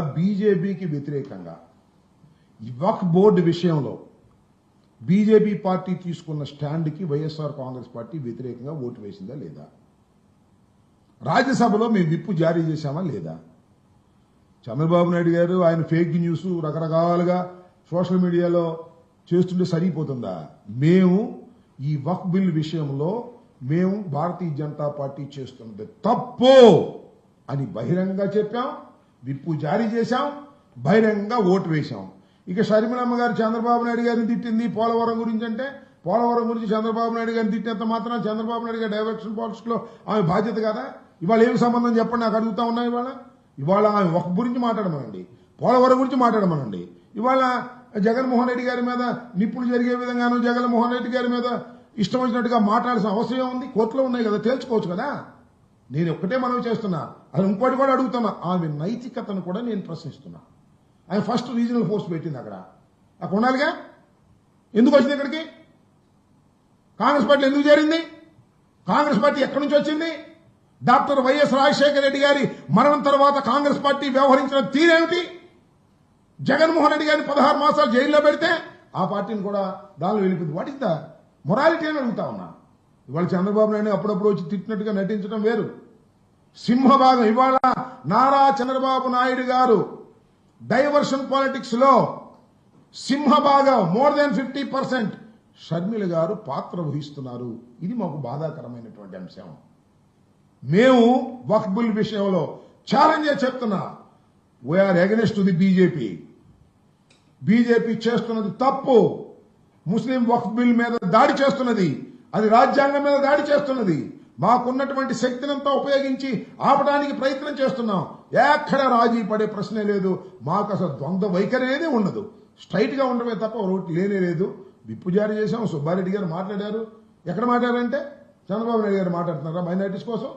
బీజేపీకి వ్యతిరేకంగా. వక్ బోర్డు విషయంలో బీజేపీ పార్టీ తీసుకున్న స్టాండ్కి వైఎస్ఆర్ కాంగ్రెస్ పార్టీ వ్యతిరేకంగా ఓటు వేసిందా లేదా? రాజ్యసభలో మేము విప్పు జారీ చేశామా లేదా? చంద్రబాబు నాయుడు గారు ఆయన ఫేక్ న్యూస్ రకరకాలుగా సోషల్ మీడియాలో చేస్తుంటే సరిపోతుందా మేము ఈ వక్ బిల్ విషయంలో మేము భారతీయ జనతా పార్టీ చేస్తున్నది తప్పు అని బహిరంగంగా చెప్పాం. విప్పు జారీ చేశాం బహిరంగంగా ఓటు వేశాం. ఇక షర్మిలమ్మ గారు చంద్రబాబు నాయుడు గారిని తిట్టింది పోలవరం గురించి అంటే పోలవరం గురించి చంద్రబాబు నాయుడు గారిని తిట్టినంత మాత్రం చంద్రబాబు నాయుడు గారి డైవర్షన్ పాలిటిక్స్లో ఆమె బాధ్యత కదా? ఇవాళ ఏమి సంబంధం చెప్పండి నాకు అడుగుతా ఉన్నా ఇవాళ? ఇవాళ ఆమె ఒక గురించి మాట్లాడమనండి పోలవరం గురించి మాట్లాడమనండి. ఇవాళ జగన్మోహన్ రెడ్డి గారి మీద నిప్పులు జరిగే విధంగాను జగన్మోహన్ రెడ్డి గారి మీద ఇష్టం వచ్చినట్టుగా మాట్లాడాల్సిన అవసరం ఉంది కోర్టులో ఉన్నాయి కదా తేల్చుకోవచ్చు కదా? నేను ఒక్కటే మనవి చేస్తున్నా. అది ఇంకోటి కూడా అడుగుతున్నా. ఆమె నైతికతను కూడా నేను ప్రశ్నిస్తున్నా. ఆయన ఫస్ట్ రీజనల్ ఫోర్స్ పెట్టింది అక్కడ. అక్కడ ఉండాలిగా? ఎందుకు వచ్చింది ఇక్కడికి? కాంగ్రెస్ పార్టీ ఎందుకు చేరింది? కాంగ్రెస్ పార్టీ ఎక్కడి నుంచి వచ్చింది? డాక్టర్ వైఎస్ రాజశేఖర రెడ్డి గారి మరణం తర్వాత కాంగ్రెస్ పార్టీ వ్యవహరించిన తీరేమిటి జగన్మోహన్ రెడ్డి గారిని పదహారు మాసాలు జైల్లో పెడితే ఆ పార్టీని కూడా దానిలో వెళ్ళిపోయింది వాట్ ఇస్ ద మొరాలిటీ అని అడుగుతా ఉన్నా. ఇవాళ చంద్రబాబు నాయుడు అప్పుడప్పుడు వచ్చి తిట్టినట్టుగా నటించడం వేరు. సింహభాగం ఇవాళ నారా చంద్రబాబు నాయుడు గారు డైవర్షన్ పాలిటిక్స్లో సింహభాగం more than fifty percent. Sharmila గారు పాత్ర వహిస్తున్నారు. ఇది మాకు బాధాకరమైనటువంటి అంశం. మేము వక్బుల్ విషయంలో ఛాలెంజ్ చెప్తున్నా. We're against the BJP BJP చేస్తున్నది తప్పు. ముస్లిం వక్ఫ్ బిల్ మీద దాడి చేస్తున్నది. అది రాజ్యాంగం మీద దాడి చేస్తున్నది. మాకున్నటువంటి శక్తినంతా ఉపయోగించి ఆపడానికి ప్రయత్నం చేస్తున్నాం. ఎక్కడ రాజీ పడే ప్రశ్నే లేదు. మాకు అసలు ద్వంద్వ వైఖరి అనేది ఉండదు. స్ట్రైట్గా ఉండమే తప్ప ఒకటి లేనే లేదు. విప్పు జారీ చేశాం. సుబ్బారెడ్డి గారు మాట్లాడారు. ఎక్కడ మాట్లాడారంటే? చంద్రబాబు నాయుడు గారు మాట్లాడుతున్నారా మైనార్టీస్ కోసం?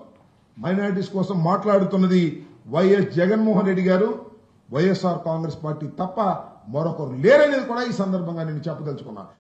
మైనార్టీస్ కోసం మాట్లాడుతున్నది వైఎస్ జగన్మోహన్ రెడ్డి గారు. వైఎస్ఆర్ కాంగ్రెస్ పార్టీ తప్ప మరొకరు లేరనేది కూడా ఈ సందర్భంగా నేను చెప్పదలుచుకున్నాను